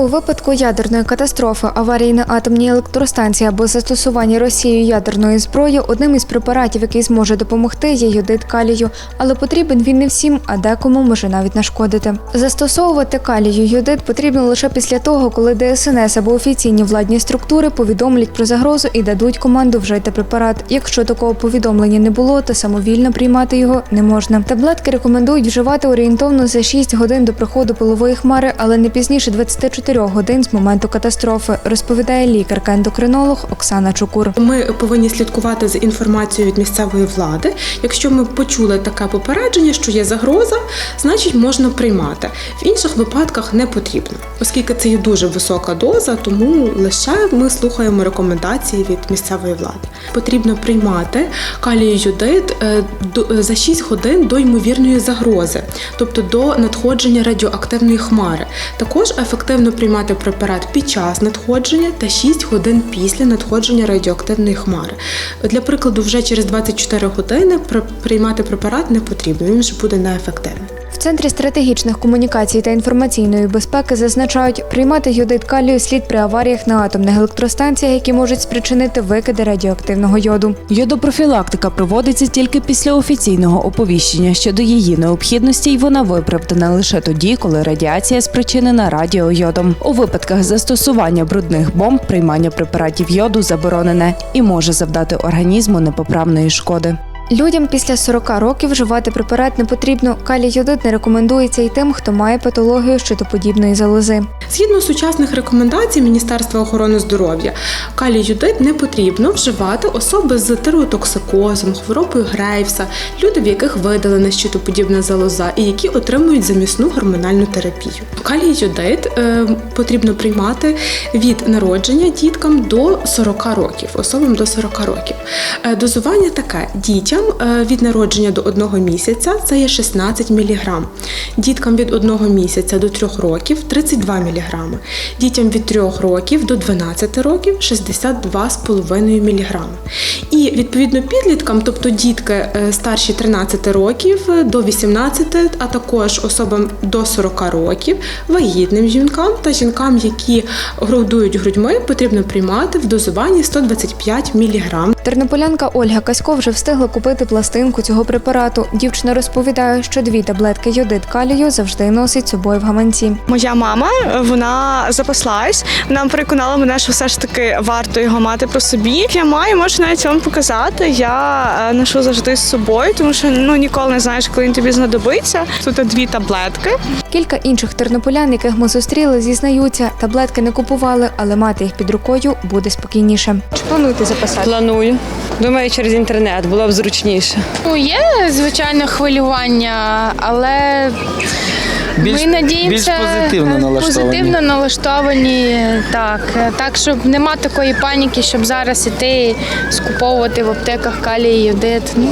У випадку ядерної катастрофи, аварії на атомній електростанції або застосування Росією ядерної зброї, одним із препаратів, який зможе допомогти, є йодид калію. Але потрібен він не всім, а декому може навіть нашкодити. Застосовувати калію йодид потрібно лише після того, коли ДСНС або офіційні владні структури повідомлять про загрозу і дадуть команду вжити препарат. Якщо такого повідомлення не було, то самовільно приймати його не можна. Таблетки рекомендують вживати орієнтовно за 6 годин до приходу пилової хмари, але не пізніше 24 годин з моменту катастрофи, розповідає лікарка-ендокринолог Оксана Чукур. Ми повинні слідкувати за інформацією від місцевої влади. Якщо ми почули таке попередження, що є загроза, значить можна приймати. В інших випадках не потрібно, оскільки це є дуже висока доза, тому лише ми слухаємо рекомендації від місцевої влади. Потрібно приймати калій йодид е, е, за 6 годин до ймовірної загрози, тобто до надходження радіоактивної хмари. Також ефективно приймати препарат під час надходження та 6 годин після надходження радіоактивної хмари. Для прикладу, вже через 24 години при- приймати препарат не потрібно, він вже буде неефективний. В центрі стратегічних комунікацій та інформаційної безпеки зазначають, приймати йодид калію слід при аваріях на атомних електростанціях, які можуть спричинити викиди радіоактивного йоду. Йодопрофілактика проводиться тільки після офіційного оповіщення щодо її необхідності, і вона виправдана лише тоді, коли радіація спричинена радіойодом. У випадках застосування брудних бомб приймання препаратів йоду заборонене і може завдати організму непоправної шкоди. Людям після 40 років вживати препарат не потрібно. Калій йодид не рекомендується і тим, хто має патологію щитоподібної залози. Згідно сучасних рекомендацій Міністерства охорони здоров'я, калій йодид не потрібно вживати особи з тиреотоксикозом, хворобою Грейвса, люди, в яких видалена щитоподібна залоза і які отримують замісну гормональну терапію. Калій йодид е, потрібно приймати від народження діткам до 40 років, особам до 40 років. Е, Дозування таке: дітям е, від народження до 1 місяця це є 16 мг, діткам від 1 місяця до 3 років 32 мг, дітям від 3 років до 12 років 62,5 мг. І відповідно підліткам, тобто дітки е, старші 13 років е, до 18, а також особам до 40 років, вагітним жінкам та жінкам, які грудують грудьми, потрібно приймати в дозуванні 125 мг Тернополянка Ольга Касько вже встигла купити пластинку цього препарату. Дівчина розповідає, що дві таблетки йодид калію завжди носить собою в гаманці. Моя мама вона запаслась. Вона переконала мене, що все ж таки варто його мати при собі. Я маю, можу навіть вам показати. Я е, ношу завжди з собою, тому що ну ніколи не знаєш, коли він тобі знадобиться. Тут дві таблетки. Кілька інших тернополян, яких ми зустріли, зізнаються, таблетки не купували, але мати їх під рукою буде спокійніше. Чи плануєте записати? Планую. Думаю, через інтернет було б зручніше. Ну, є звичайно хвилювання, але Більш- ми надіємося більш позитивно налаштовані. позитивно налаштовані. Так, так, щоб нема такої паніки, щоб зараз іти скуповувати в аптеках калій, йодит. Ну,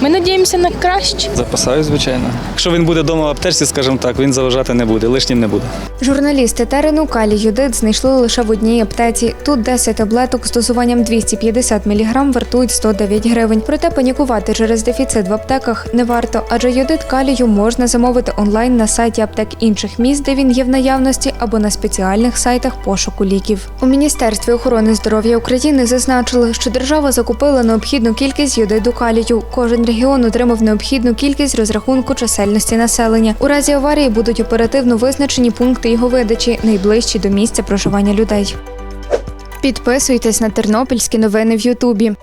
ми надіємося на краще. Запасаю, звичайно. Якщо він буде вдома в аптечці, скажімо так, він заважати не буде, лишнім не буде. Журналісти терену калій йодид знайшли лише в одній аптеці. Тут 10 таблеток з дозуванням 250 мг вартують 109 гривень. Проте панікувати через дефіцит в аптеках не варто, адже йодид калію можна замовити онлайн на сайті аптек інших міст, де він є в наявності, або на спеціальних сайтах пошуку ліків. У міністерстві охорони здоров'я України зазначили, що держава закупила необхідну кількість йодиду калію. Кожен регіон отримав необхідну кількість розрахунку чисельності населення. У разі аварії будуть оперативно визначені пункти його видачі, найближчі до місця проживання людей. Підписуйтесь на тернопільські новини в Ютубі.